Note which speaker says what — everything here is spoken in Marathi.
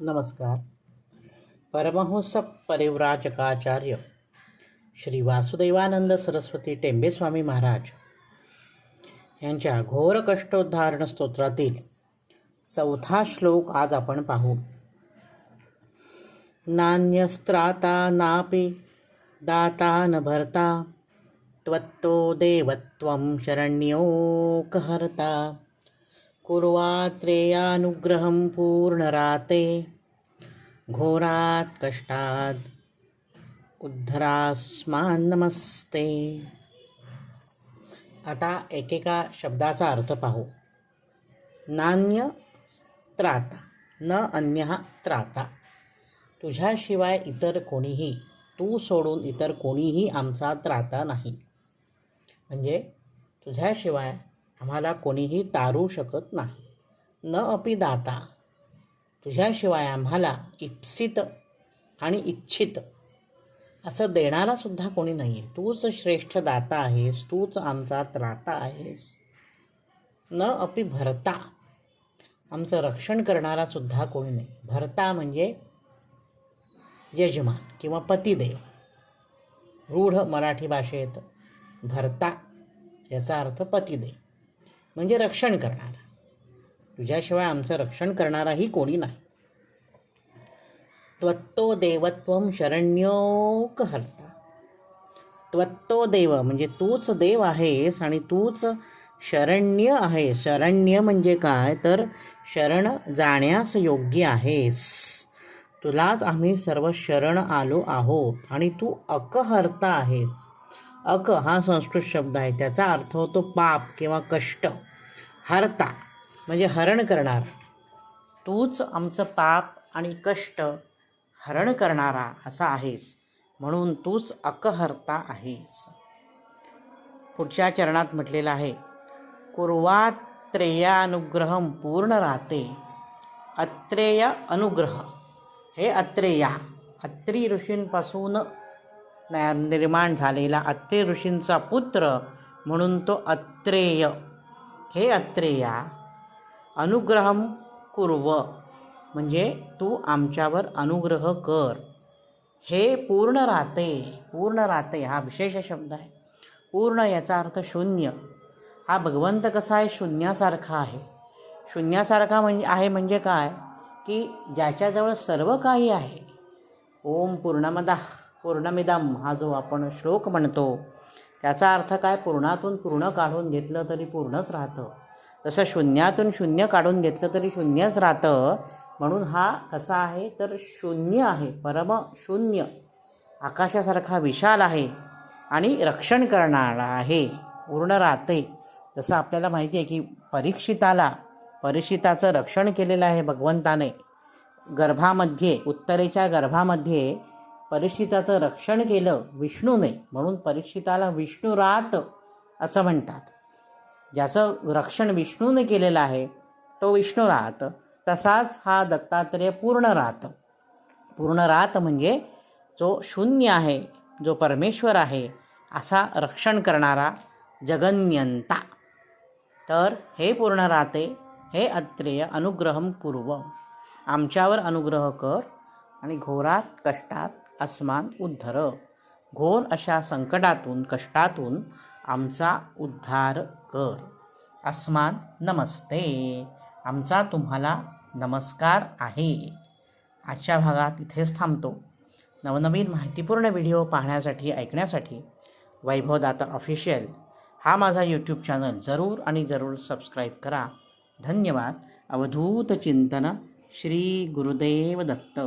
Speaker 1: नमस्कार. परमहंस परिव्राजकाचार्य श्री वासुदेवानंद सरस्वती टेंबेस्वामी महाराज यांच्या घोर कष्टोद्धारण स्तोत्रातील चौथा श्लोक आज आपण पाहू. नान्यस्त्राता नापि दाता न भरता त्वत्तो देवत्वं शरण्योकहर्ता। कुर्वात्रेयानुग्रहं पूर्णराते। घोरात् कष्टात् उद्धरास्मान नमस्ते आता एकेका शब्दाचा अर्थ पाहू। नान्य त्राता न अन्य त्राता। तुझ्याशिवाय इतर कोणीही तू सोडून इतर कोणीही आमचा त्राता नाही। म्हणजे तुझ्याशिवाय आम्हाला कोणीही तारू शकत नाही. न अपि दाता. तुझ्याशिवाय आम्हाला इप्सित आणि इच्छित असं देणारासुद्धा कोणी नाही आहे तूच श्रेष्ठ दाता आहेस तूच आमचा त्राता आहेस. न अपि भरता. आमचं रक्षण करणारासुद्धा कोणी नाही. भरता म्हणजे यजमान किंवा पतिदेव. रूढ मराठी भाषेत भरता याचा अर्थ पतिदेव. म्हणजे रक्षण करणारा. तुझ्याशिवाय आमचं रक्षण करणाराही कोणी नाही. त्वत्तो देवत्वम शरण्योकहर्ता त्वत्तो देव म्हणजे तूच देव आहेस आणि तूच शरण्य आहे शरण्य म्हणजे काय? तर शरण जाण्यास योग्य आहेस. तुलाच आम्ही सर्व शरण आलो आहोत आणि तू अकहर्ता आहेस. अक हा संस्कृत शब्द आहे. त्याचा अर्थ होतो पाप किंवा कष्ट. हरता म्हणजे हरण करणार. तूच आमचं पाप आणि कष्ट हरण करणारा असा आहेस. म्हणून तूच अकहर्ता आहेस. पुढच्या चरणात म्हटलेलं आहे कुर्वात्रेयानुग्रहम पूर्ण राहते. अत्रेय अनुग्रह. हे अत्रेया अत्री ऋषींपासून निर्माण झालेला अत्रे ऋषींचा पुत्र म्हणून तो अत्रेय. हे अत्रेया अनुग्रह कुर्व. म्हणजे तू आमच्यावर अनुग्रह कर. हे पूर्ण राहते पूर्ण राहते हा विशेष शब्द आहे. पूर्ण याचा अर्थ शून्य. हा भगवंत कसा आहे? शून्यासारखा आहे. शून्यासारखा म्हणजे आहे म्हणजे काय? की ज्याच्याजवळ सर्व काही आहे. ओम पूर्णमदा. पूर्णमिदम हा जो आपण श्लोक म्हणतो त्याचा अर्थ काय? पूर्णातून पूर्ण काढून घेतलं तरी पूर्णच राहतं. तसं शून्यातून शून्य काढून घेतलं तरी शून्यच राहतं म्हणून हा कसा आहे? तर शून्य आहे. परम शून्य. आकाशासारखा विशाल आहे आणि रक्षण करणारा आहे. पूर्ण राहते जसं आपल्याला माहिती आहे की परीक्षिताला परीक्षिताचं रक्षण केलेलं आहे भगवंताने. गर्भामध्ये उत्तरेच्या गर्भामध्ये परीक्षिताचं रक्षण केलं विष्णूने म्हणून परीक्षिताला विष्णुरात असं म्हणतात. ज्याचं रक्षण विष्णूने केलेलं आहे तो विष्णू राहत तसाच हा दत्तात्रेय पूर्ण राहत पूर्ण रात म्हणजे जो शून्य आहे जो परमेश्वर आहे असा रक्षण करणारा जगन्यंता. तर हे पूर्ण राहते हे अत्रेय अनुग्रहम पूर्व आमच्यावर अनुग्रह कर आणि घोरात कष्टात अस्मान उद्धर. घोर अशा संकटातून कष्टातून आमचा उद्धार कर. अस्मान नमस्ते. आमचा तुम्हाला नमस्कार आहे. आजच्या भागात इथेच थांबतो. नवनवीन माहितीपूर्ण व्हिडिओ पाहण्यासाठी ऐकण्यासाठी वैभवदाता ऑफिशियल हा माझा यूट्यूब चॅनल जरूर आणि जरूर सबस्क्राईब करा. धन्यवाद. अवधूत चिंतन श्री गुरुदेव दत्त.